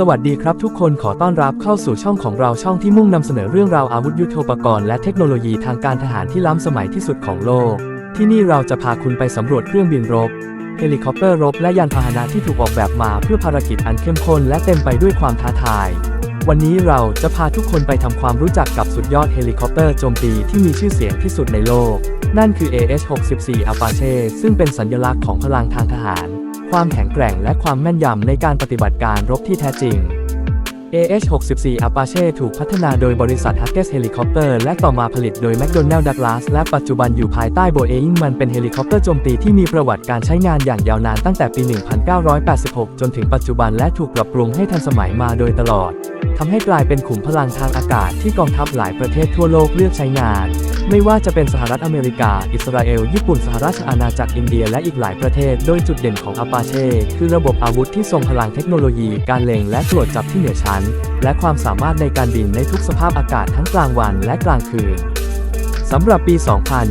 สวัสดีครับทุกคนขอต้อนรับเข้าสู่ช่องของเราช่องที่มุ่งนำเสนอเรื่องราวอาวุธยุทโธปกรณ์และเทคโนโลยีทางการทหารที่ล้ำสมัยที่สุดของโลก ที่นี่เราจะพาคุณไปสำรวจเครื่องบินรบ เฮลิคอปเตอร์รบ และยานพาหนะที่ถูกออกแบบมาเพื่อภารกิจอันเข้มข้นและเต็มไปด้วยความท้าทาย วันนี้เราจะพาทุกคนไปทำความรู้จักกับสุดยอดเฮลิคอปเตอร์โจมตีที่มีชื่อเสียงที่สุดในโลก นั่นคือ AH-64 Apache ซึ่งเป็นสัญลักษณ์ของพลังทางทหาร ความแข็งแกร่งและความแม่นยำในการปฏิบัติการรบที่แท้จริง AH-64 Apache ถูกพัฒนาโดยบริษัท Hughes Helicopter และต่อมาผลิตโดย McDonnell Douglas และปัจจุบันอยู่ภายใต้ Boeing มันเป็นเฮลิคอปเตอร์โจมตีที่มีประวัติการใช้งานอย่างยาวนานตั้งแต่ปี 1986 จนถึงปัจจุบันและถูกปรับปรุงให้ทันสมัยมาโดยตลอดทำให้กลายเป็นขุมพลังทางอากาศที่กองทัพหลายประเทศทั่วโลกเลือกใช้งาน ไม่ว่าจะเป็นสหรัฐอเมริกา อิสราเอล ญี่ปุ่น สหราชอาณาจักรอินเดีย และอีกหลายประเทศ โดยจุดเด่นของ Apache คือระบบอาวุธที่ทรงพลังเทคโนโลยี การเล็งและตรวจจับที่เหนือชั้น และความสามารถในการบินในทุกสภาพอากาศทั้งกลางวันและกลางคืนสำหรับปี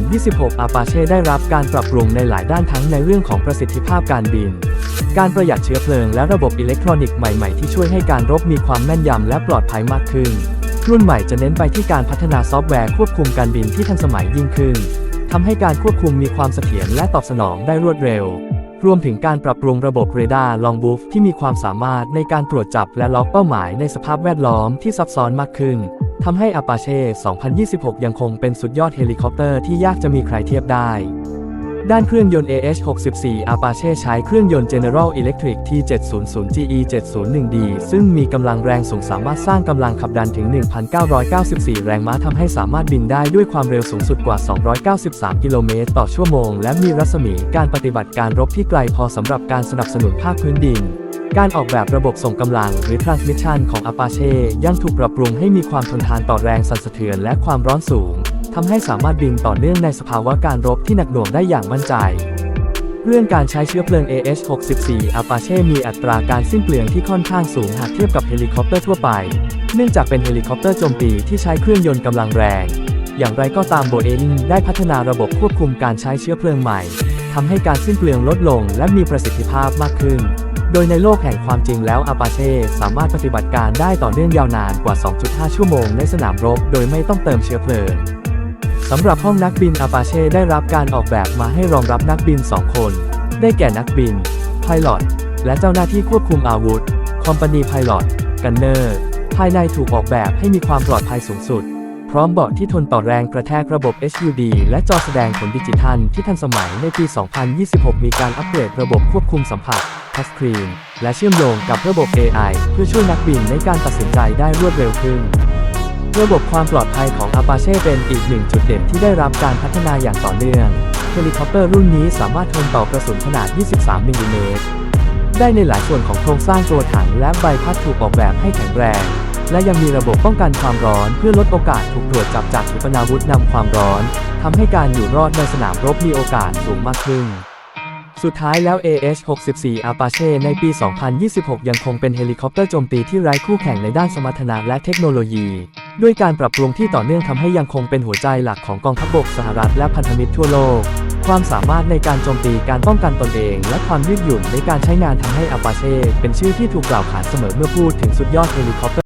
2026 Apache ได้รับการปรับปรุงในหลายด้านทั้งในเรื่องของประสิทธิภาพการบิน การประหยัดเชื้อเพลิงและระบบอิเล็กทรอนิกส์ใหม่ ๆ ที่ช่วยให้การรบมีความแม่นยำและปลอดภัยมากขึ้น รุ่นใหม่จะเน้นไปที่การพัฒนาซอฟต์แวร์ควบคุมการบินที่ทันสมัยยิ่งขึ้นทำให้การควบคุมมีความเสถียรและตอบสนองได้รวดเร็ว รวมถึงการปรับปรุงระบบเรดาร์ลองบูฟที่มีความสามารถในการตรวจจับและล็อกเป้าหมายในสภาพแวดล้อมที่ซับซ้อนมากขึ้นทำให้ Apache 2026 ยังคงเป็นสุดยอดเฮลิคอปเตอร์ที่ยากจะมีใครเทียบได้ ด้านเครื่องยนต์ AH-64 Apache ใช้เครื่องยนต์ General Electric T700GE 701D ซึ่งมีกำลังแรงสูงสามารถสร้างกำลังขับดันถึง 1,994 แรงม้าทำให้สามารถบินได้ด้วยความเร็วสูงสุดกว่า 293 กิโลเมตรต่อชั่วโมง และมีรัศมีการปฏิบัติการรบที่ไกลพอสำหรับการสนับสนุนภาคพื้นดินการออกแบบระบบส่งกำลังหรือ transmission ของ Apache ยังถูกปรับปรุงให้มีความทนทานต่อแรงสั่นสะเทือนและความร้อนสูง ทำให้สามารถบินต่อเนื่องในสภาวะการรบที่หนักหน่วงได้อย่างมั่นใจ เรื่องการใช้เชื้อเพลิง AH-64 Apache มีอัตราการสิ้นเปลืองที่ค่อนข้างสูงหากเทียบกับเฮลิคอปเตอร์ทั่วไป เนื่องจากเป็นเฮลิคอปเตอร์โจมตีที่ใช้เครื่องยนต์กำลังแรง อย่างไรก็ตาม Boeing ได้พัฒนาระบบควบคุมการใช้เชื้อเพลิงใหม่ทำให้การสิ้นเปลืองลดลงและมีประสิทธิภาพมากขึ้น โดยในโลกแห่งความจริงแล้ว Apache สามารถปฏิบัติการได้ต่อเนื่องยาวนานกว่า 2.5 ชั่วโมงในสนามรบ โดยไม่ต้องเติมเชื้อเพลิง สำหรับห้องนักบิน Apache ได้รับการออกแบบมาให้รองรับนักบิน 2 คน ได้แก่นักบิน Pilot และเจ้าหน้าที่ควบคุมอาวุธ Company Pilot Gunner ภายในถูกออกแบบให้มีความปลอดภัยสูงสุด พร้อมเบาะที่ทนต่อแรงกระแทกระบบ HUD และจอแสดงผลดิจิทัลที่ทันสมัยในปี 2026 มีการอัปเกรดระบบควบคุมสัมผัสทัชสกรีนและเชื่อมโยงกับระบบ AI เพื่อช่วยนักบินในการตัดสินใจได้รวดเร็วขึ้น ระบบความปลอดภัยของ Apache เป็นอีกหนึ่งจุดเด่นที่ได้รับการพัฒนาอย่างต่อเนื่องเฮลิคอปเตอร์รุ่นนี้สามารถทนต่อกระสุนขนาด 23มิลลิเมตรได้ในหลายส่วนของโครงสร้างตัวถังและใบพัดถูกออกแบบให้แข็งแรง และยังมีระบบป้องกันความร้อนเพื่อลดโอกาสถูกตรวจจับจากขีปนาวุธนำความร้อนทำให้การอยู่รอดในสนามรบมีโอกาสสูงมากขึ้น สุดท้ายแล้ว AH-64 Apache ในปี 2026 ยังคงเป็นเฮลิคอปเตอร์โจมตีที่ไร้คู่แข่งในด้านสมรรถนะและเทคโนโลยี ด้วยการปรับปรุงที่ต่อเนื่องทำให้ยังคงเป็นหัวใจหลักของกองทัพบกสหรัฐและพันธมิตรทั่วโลก ความสามารถในการโจมตีการป้องกันตนเอง และความยืดหยุ่นในการใช้งานทำให้อาปาเช่เป็นชื่อที่ถูกกล่าวขานเสมอเมื่อพูดถึงสุดยอดเฮลิคอปเตอร์